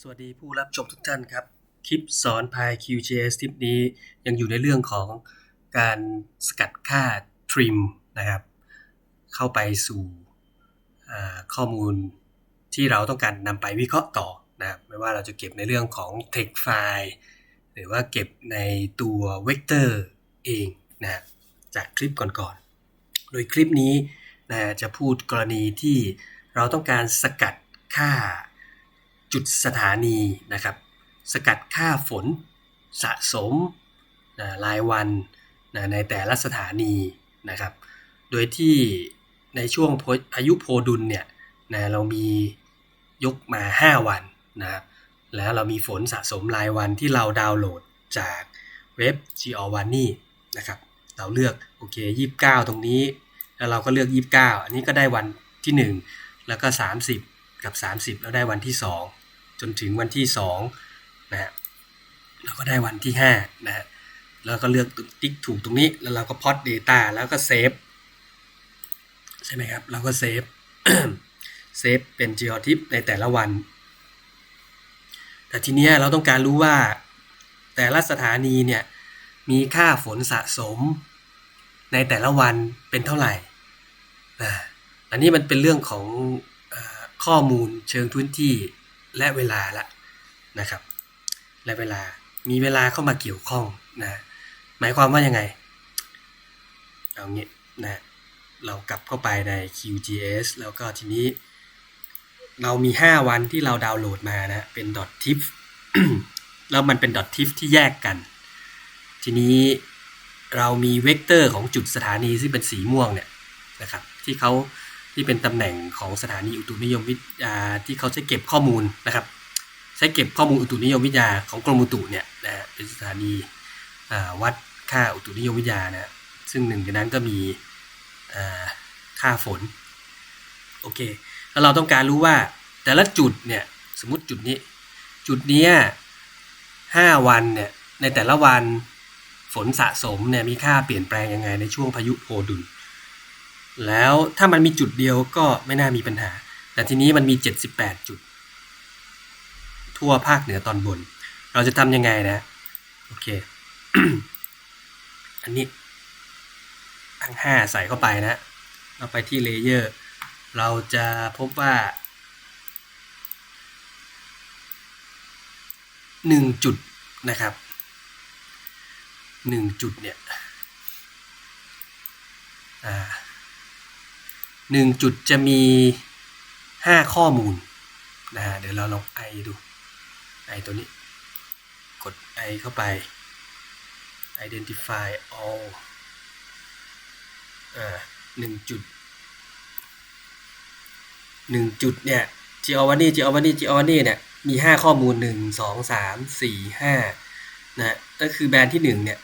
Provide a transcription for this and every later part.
สวัสดีผู้รับชมทุกท่านครับ คลิปสอนพาย QGIS คลิปนี้ยังอยู่ในเรื่องของการสกัดค่า trim นะครับ เข้าไปสู่ข้อมูลที่เราต้องการนำไปวิเคราะห์ต่อนะครับไม่ว่าเราจะเก็บในเรื่องของ text file หรือว่าเก็บในตัว vector เองนะครับจากคลิปก่อนๆ โดยคลิปนี้นะจะพูดกรณีที่เราต้องการสกัดค่า จุดสถานีนะครับ สกัดค่าฝนสะสมนะรายวันนะในแต่ละสถานีนะครับ โดยที่ในช่วงพายุโพดุลเนี่ยนะเรามียกมา 5 วันนะครับ แล้วเรามีฝนสะสมรายวันที่เราดาวน์โหลดจากเว็บ g e o v a n i นะครับ เราเลือกโอเค 29 ตรงนี้ แล้วเราก็เลือก 29 อันนี้ก็ได้วันที่ 1 แล้วก็ 30 กับ 30 แล้วได้วันที่ 2 จนถึงวันที่2นะฮะเราก็ได้วันที่5นะฮะแล้วก็เลือกติ๊กถูกตรงนี้ แล้วเราก็พอต Data แล้วก็เซฟใช่ไหมครับ เราก็เซฟเซฟเป็น geotip ในแต่ละวัน แต่ทีนี้เราต้องการรู้ว่าแต่ละสถานีเนี่ยมีค่าฝนสะสมในแต่ละวันเป็นเท่าไหร่นะอันนี้มันเป็นเรื่องของอข้อมูลเชิงพื้นที่ และเวลาละนะครับ และเวลามีเวลาเข้ามาเกี่ยวข้องนะหมายความว่ายังไง เอางี้นะเรากลับเข้าไปใน QGIS แล้วก็ทีนี้ เรามี 5 วันที่เราดาวน์โหลดมานะเป็น .tif แล้วมันเป็น .tif ที่แยกกัน ทีนี้เรามีเวกเตอร์ของจุดสถานีซึ่งเป็นสีม่วงเนี่ยนะครับที่เขา ที่เป็นตำแหน่งของสถานีอุตุนิยมวิทยาที่เขาใช้เก็บข้อมูลนะครับ ใช้เก็บข้อมูลอุตุนิยมวิทยาของกรมอุตุเนี่ยนะเป็นสถานีวัดค่าอุตุนิยมวิทยานะซึ่งหนึ่งในนั้นก็มีค่าฝนโอเคแล้วเราต้องการรู้ว่าแต่ละจุดเนี่ยสมมติจุดนี้ จุดนี้ห้าวันเนี่ยในแต่ละวันฝนสะสมเนี่ยมีค่าเปลี่ยนแปลงยังไงในช่วงพายุโพดุล แล้วถ้ามันมีจุดเดียวก็ไม่น่ามีปัญหา แต่ทีนี้มันมี 78 จุด ทั่วภาคเหนือตอนบน เราจะทำยังไงนะ โอเค อันนี้ทั้งห้าใส่เข้าไปนะ เราไปที่เลเยอร์ เราจะพบว่าหนึ่งจุดนะครับหนึ่งจุดเนี่ย อ่า หนึ่งจุดจะมีห้าข้อมูลนะฮะเดี๋ยวเราลองไอดูไอตัวนี้ กดไอเข้าไป identify all อ่าหนึ่งจุดหนึ่งจุดเนี่ย g o v a n i g o v a n i g o v a n i เนี่ยมีห้าข้อมูลหนึ่งสองสามสี่ห้านะก็คือแบรนด์ที่หนึ่งเนี่ย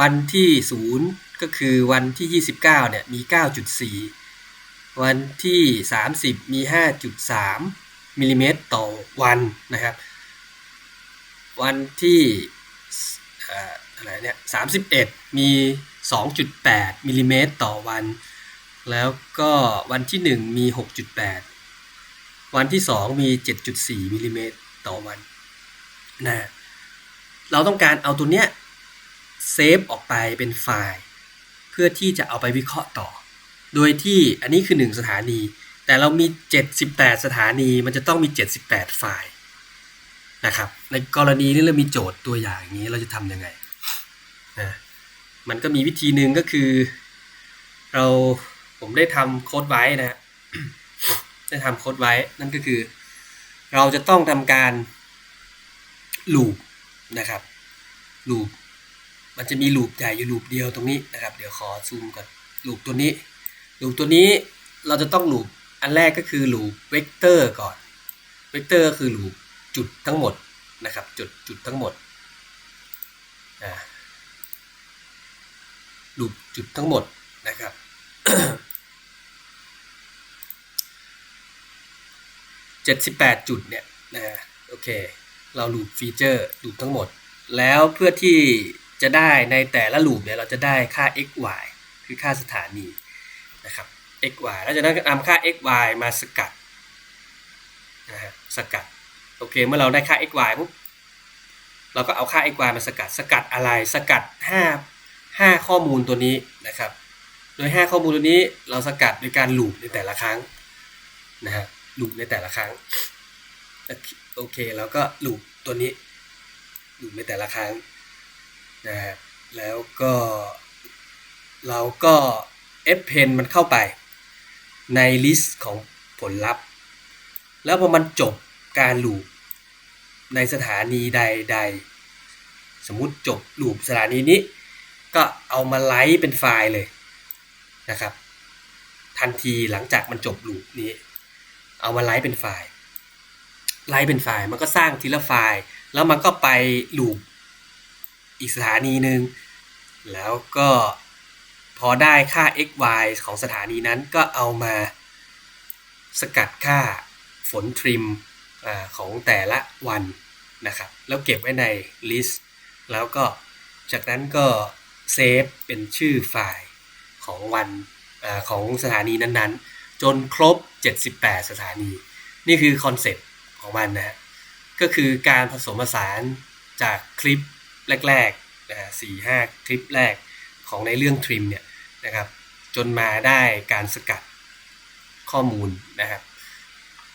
วันที่ศูนย์ก็คือวันที่ยี่สิบเนี่ยมีเก้าจุดสี่วันที่สามสิบมีห้าจุดสามมิลลิเมตรต่อวันนะครับ วันที่อะไรเนี่ยสามสิบเอ็ดมีสองจุดแปดมิลลิเมตรต่อวัน แล้วก็วันที่หนึ่งมีหกจุดแปดวันที่สองมีเจ็ดจุดสี่มิลลิเมตรต่อวันนะเราต้องการเอาตัวเนี้ย เซฟออกไปเป็นไฟล์ เพื่อที่จะเอาไปวิเคราะห์ต่อ โดยที่อันนี้คือ 1 สถานี แต่เรามี 78 สถานีมันจะต้องมี 78 ไฟล์นะครับในกรณีนี้เรามีโจทย์ตัวอย่างนี้เราจะทำยังไงนะมันก็มีวิธีหนึ่งก็คือ เราผมได้ทำโค้ดไว้นะได้ทำโค้ดไว้นั่นก็คือ เราจะต้องทำการลูปนะครับลูป มันจะมีลูปใหญ่อยู่ลูปเดียวตรงนี้นะครับ เดี๋ยวขอซูมก่อนลูปตัวนี้ลูปตัวนี้เราจะต้องลูปอันแรกก็คือลูปเวกเตอร์ก่อนเวกเตอร์คือลูปจุดทั้งหมดนะครับจุดจุดทั้งหมดลูปจุดทั้งหมดนะครับเจ็ดสิบแปดจุดเนี่ยนะโอเค เราลูปฟีเจอร์ลูปทั้งหมด แล้วเพื่อที่ จะได้ในแต่ละลูปเนี่ยเราจะได้ค่า x y คือค่าสถานีนะครับ x y แล้วจากนั้นก็นำค่า x y มาสกัดนะฮะสกัดโอเคเมื่อเราได้ค่า x y ปุ๊บเราก็เอาค่า x y มาสกัดสกัดอะไรสกัด 5 5 ข้อมูลตัวนี้นะครับ โดย 5 ข้อมูลตัวนี้เราสกัดโดยการลูปในแต่ละครั้งนะฮะลูปในแต่ละครั้งโอเคแล้วก็ลูปตัวนี้ลูปในแต่ละครั้ง นะแล้วก็เราก็ append มันเข้าไปใน list ของผลลัพธ์ แล้วพอมันจบการลูปในสถานีใดๆสมมุติจบลูปสถานีนี้ ก็เอามาไลฟ์เป็นไฟล์เลยนะครับ ทันทีหลังจากมันจบลูปนี้ เอามาไลฟ์เป็นไฟล์ไลฟ์เป็นไฟล์มันก็สร้างทีละไฟล์ แล้วมันก็ไปลูป อีกสถานีหนึ่งแล้วก็พอได้ค่า x y ของสถานีนั้นก็เอามาสกัดค่าฝนทริมอของแต่ละวันนะครับ แล้วเก็บไว้ใน list แล้วก็จากนั้นก็เซฟเป็นชื่อไฟล์ของวันอของสถานีนั้นๆ จนครบ 78 สถานี นี่คือคอนเซ็ปต์ของมันนะก็คือการผสมผสานจากคลิป แรกๆนะสี่ห้าคลิปแรกของในเรื่องทริมเนี่ยนะครับจนมาได้การสกัดข้อมูลนะครับ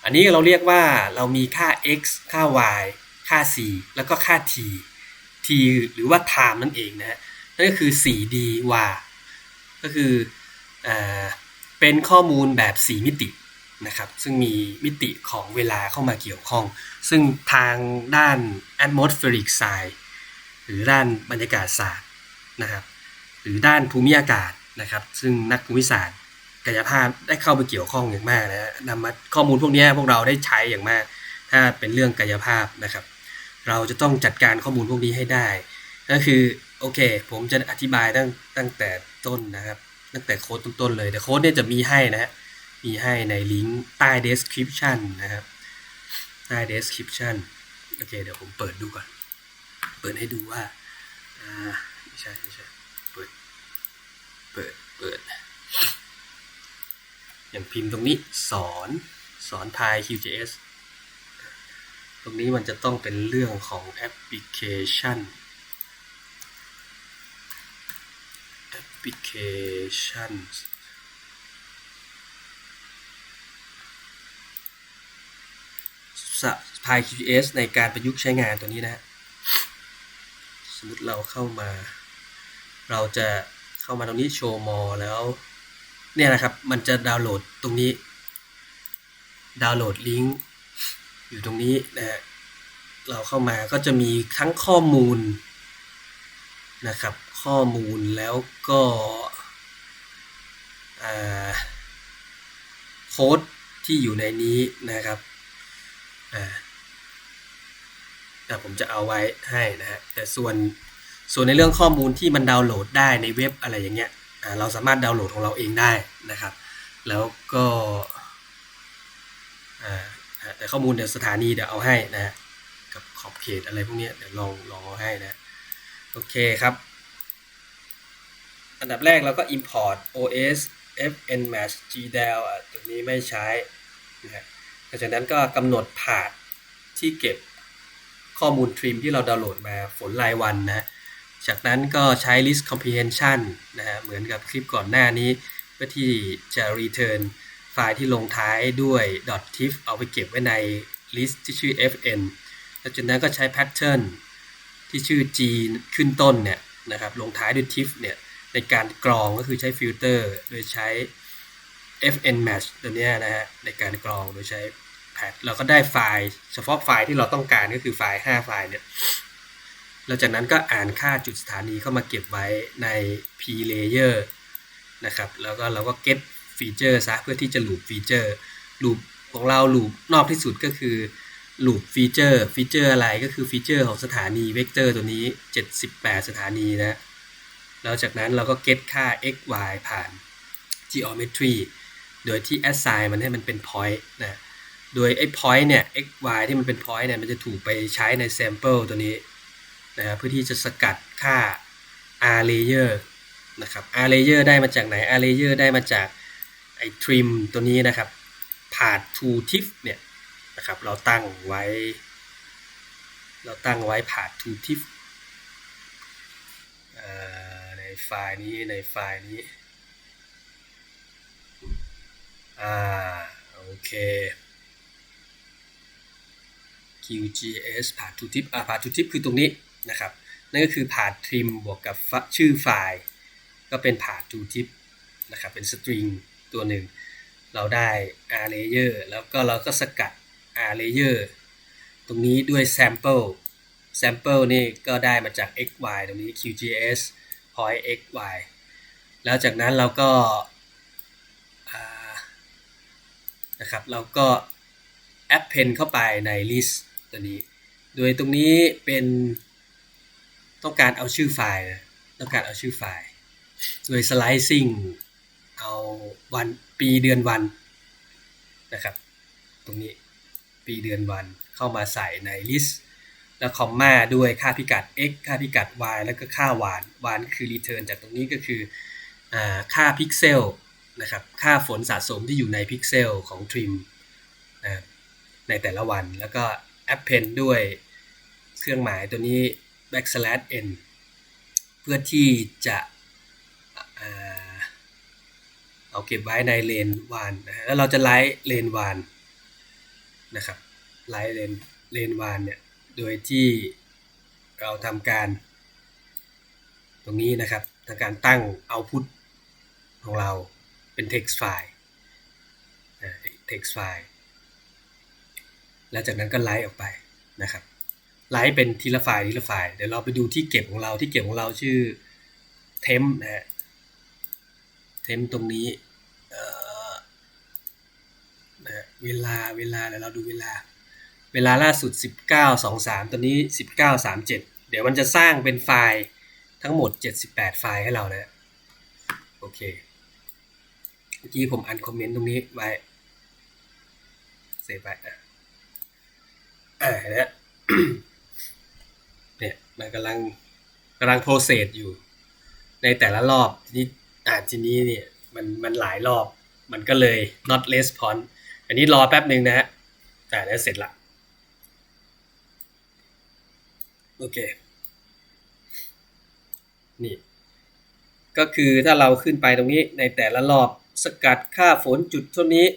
อันนี้เราเรียกว่าเรามีค่า x ค่า y ค่า c แล้วก็ค่า t t หรือว่า time นั่นเองนะฮะนั่นก็คือ 4d var ก็คืออเป็นข้อมูลแบบ 4 มิตินะครับซึ่งมีมิติของเวลาเข้ามาเกี่ยวข้อง ซึ่งทางด้าน atmospheric science หรือด้านบรรยากาศศาสตร์นะครับ หรือด้านภูมิอากาศนะครับ ซึ่งนักภูมิศาสตร์กายภาพได้เข้าไปเกี่ยวข้องอย่างมากนะนำมาข้อมูลพวกนี้พวกเราได้ใช้อย่างมาก ถ้าเป็นเรื่องกายภาพนะครับ เราจะต้องจัดการข้อมูลพวกนี้ให้ได้ ก็คือโอเค ผมจะอธิบายตั้งตั้งแต่ต้นนะครับ ตั้งแต่โค้ดต้นๆเลยแต่โค้ดเนี่ยจะมีให้นะฮะมีให้ในลิงก์ใต้ description นะครับใต้ description โอเค เดี๋ยวผมเปิดดูก่อน เปิดให้ดูว่าอ่าไม่ใช่ไม่ใช่เปิด เปิด เปิด อย่างพิมพ์ตรงนี้สอนสอนพาย QGS ตรงนี้มันจะต้องเป็นเรื่องของแอปพลิเคชัน แอปพลิเคชันสพาย QGS ในการประยุกต์ใช้งานตัวนี้นะ สมมติเราเข้ามา เราจะเข้ามาตรงนี้โชว์มอแล้ว เนี่ยนะครับ มันจะดาวน์โหลดตรงนี้ ดาวน์โหลดลิงก์อยู่ตรงนี้นะฮะเราเข้ามาก็จะมีทั้งข้อมูลนะครับ ข้อมูลแล้วก็โค้ดที่อยู่ในนี้นะครับอ่า ผมจะเอาไว้ให้นะฮะแต่ส่วนส่วนในเรื่องข้อมูลที่มันดาวน์โหลดได้ในเว็บอะไรอย่างเงี้ยเราสามารถดาวน์โหลดของเราเองได้นะครับ แล้วก็แต่ข้อมูลเดี๋ยวสถานีเดี๋ยวเอาให้นะกับขอบเขตอะไรพวกนี้เดี๋ยวลองลองเอาให้นะโอเคครับ อันดับแรกเราก็ import os fn match gdal ตัวนี้ไม่ใช้นะฮะหลังจากนั้นก็กำหนดผาดที่เก็บ ข้อมูลทริมที่เราดาวน์โหลดมาฝนรายวันนะ จากนั้นก็ใช้ list comprehension นะฮะ เหมือนกับคลิปก่อนหน้านี้เพื่อที่จะ return ไฟล์ที่ลงท้ายด้วย .tif เอาไปเก็บไว้ใน list ที่ชื่อ fn แล้วจากนั้นก็ใช้ pattern ที่ชื่อ g ขึ้นต้นเนี่ยนะครับ ลงท้ายด้วย tif เนี่ยในการกรองก็คือใช้ฟิลเตอร์โดยใช้ fn match ตัวนี้นะฮะในการกรองโดยใช้ แพทเราก็ได้ไฟล์ เฉพาะไฟล์ที่เราต้องการก็คือไฟล์ 5 ไฟล์เนี่ยแล้วจากนั้นก็อ่านค่าจุดสถานีเข้ามาเก็บไว้ใน p layer นะครับ แล้วก็เราก็ get ฟีเจอร์ซะเพื่อที่จะลูปฟีเจอร์ลูปของเราลูปนอกที่สุดก็คือลูปฟีเจอร์ฟีเจอร์อะไรก็คือฟีเจอร์ของสถานีเวกเตอร์ตัวนี้ 78 สถานีนะ แล้วจากนั้นเราก็ get ค่า x y ผ่าน geometry โดยที่ assign มันให้มันเป็น point นะ โดยไอ้ point เนี่ย x y ที่มันเป็น point เนี่ย มันจะถูกไปใช้ใน sample ตัวนี้นะเพื่อที่จะสกัดค่า r layer นะครับ r layer ได้มาจากไหน r layer ได้มาจากไอ้ trim ตัวนี้นะครับผ่าน to tiff เนี่ยนะครับ เราตั้งไว้ เราตั้งไว้ผ่าน to tip ในไฟล์นี้ ในไฟล์นี้ อ่า โอเค QGIS ผ่าน to tip อ่าผ่าน to tip คือตรงนี้นะครับ นั่นก็คือผ่าน trim บวกกับชื่อไฟล์ ก็เป็นผ่าน to tip นะครับเป็น string ตัวหนึ่ง เราได้ r layer แล้วก็เราก็สกัด r layer ตรงนี้ด้วย sample sample นี่ก็ได้มาจาก xy ตรงนี้ QGIS point xy แล้วจากนั้นเราก็นะครับเราก็ append เข้าไปใน list ตัวนี้ โดยตรงนี้เป็นต้องการเอาชื่อไฟล์ต้องการเอาชื่อไฟล์ โดย slicing เอาวันปีเดือนวันนะครับ ตรงนี้ปีเดือนวันเข้ามาใส่ใน list แล้วคอมมาด้วยค่าพิกัด x ค่าพิกัด y แล้วก็ค่าวานวานคือ return จากตรงนี้ก็คืออค่าพิกเซลนะครับ ค่าฝนสะสมที่อยู่ในพิกเซลของ trim นะในแต่ละวันแล้วก็ append ด้วยเครื่องหมายตัวนี้ backslash n เพื่อที่จะเอาเก็บไว้ในเลนวานนะแล้วเราจะไลท์เลนวานนะครับไลท์เลนเลนวานเนี่ยโดยที่เราทำการ ตรงนี้นะครับทำการตั้ง output ของเราเป็น text file text file แล้วจากนั้นก็ไลท์ออกไปนะครับ ไลท์เป็นทีละไฟล์ทีละไฟล์เดี๋ยวเราไปดูที่เก็บของเราที่เก็บของเราชื่อ temp นะฮะ temp ตรงนี้นะเวลาเวลาเดี๋ยวเราดูเวลา เวลาล่าสุด 19.23 ตอนนี้ 19.37 เดี๋ยวมันจะสร้างเป็นไฟล์ทั้งหมด 78 ไฟล์ให้เรานะโอเคเมื่อกี้ผมอันคอมเมนต์ตรงนี้ไว้เซฟไว้ อะอ่าเนี่ยเนี่ยมันกำลังกำลังโปรเซสอยู่ ในแต่ละรอบทีนี้อ่าทีนี้เนี่ยมันมันหลายรอบมันก็เลย not response อันนี้รอแป๊บหนึ่งนะฮะอ่แล้วเสร็จละโอเค นี่ ก็คือถ้าเราขึ้นไปตรงนี้ในแต่ละรอบสกัดค่าฝนจุดเท่านี้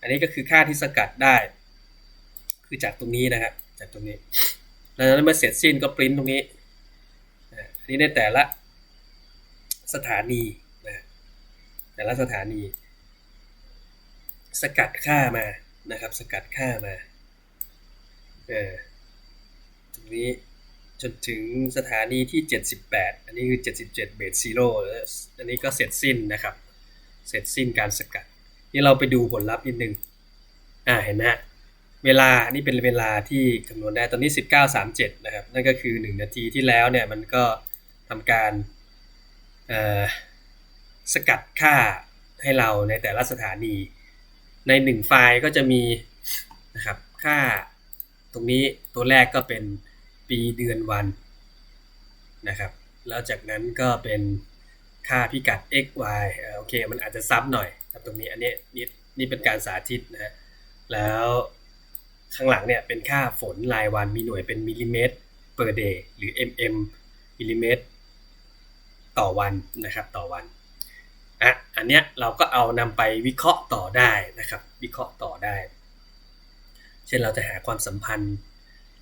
อันนี้ก็คือค่าที่สกัดได้ คือจากตรงนี้นะครับจากตรงนี้แล้วเมื่อเสร็จสิ้นก็ปริ้นตรงนี้อันนี้ในแต่ละสถานีนะแต่ละสถานี สกัดค่ามานะครับ สกัดค่ามาเออตรงนี้จนถึงสถานีที่ 78 อันนี้คือ 77 เบสซีโร่อันนี้ก็เสร็จสิ้นนะครับ เสร็จสิ้นการสกัด นี่เราไปดูผลลัพธ์นิดนึงอ่าเห็นไหม เวลานี่เป็นเวลาที่คำนวณได้ตอนนี้ 19.37 นะครับ นั่นก็คือ 1 นาทีที่แล้วเนี่ยมันก็ทำการสกัดค่าให้เราในแต่ละสถานี ใน 1 ไฟล์ก็จะมีนะครับค่าตรงนี้ตัวแรกก็เป็นปีเดือนวันนะครับ แล้วจากนั้นก็เป็นค่าพิกัด x y โอเค มันอาจจะซ้ำหน่อยครับตรงนี้อันนี้นี่นี่เป็นการสาธิตนะฮะแล้ว ข้างหลังเนี่ยเป็นค่าฝนรายวันมีหน่วยเป็นมิลลิเมตร per day หรือ mm มิลลิเมตร ต่อวันนะครับต่อวันอะอันเนี้ยเราก็เอานำไปวิเคราะห์ต่อได้นะครับ วิเคราะห์ต่อได้ เช่นเราจะหาความสัมพันธ์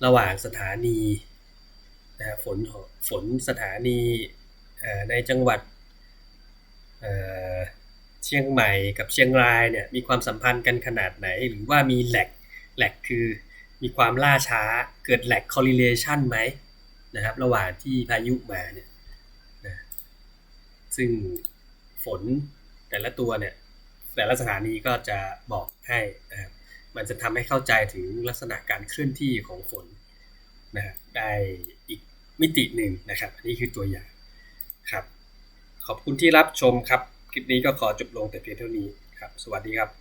ระหว่างสถานีนะฝนฝนสถานีในจังหวัดเชียงใหม่กับเชียงรายเนี่ยมีความสัมพันธ์กันขนาดไหน หรือว่ามีแหลก แหลกคือมีความล่าช้าเกิดแหลก correlation ไหมนะครับ ระหว่างที่พายุมาเนี่ยนะซึ่งฝนแต่ละตัวเนี่ย แต่ละสถานีก็จะบอกให้นะครับมันจะทำให้เข้าใจถึงลักษณะการเคลื่อนที่ของฝนนะได้อีกมิติหนึ่งนะครับอันนี้คือตัวอย่างครับ ขอบคุณที่รับชมครับ คลิปนี้ก็ขอจบลงแต่เพียงเท่านี้ครับ สวัสดีครับ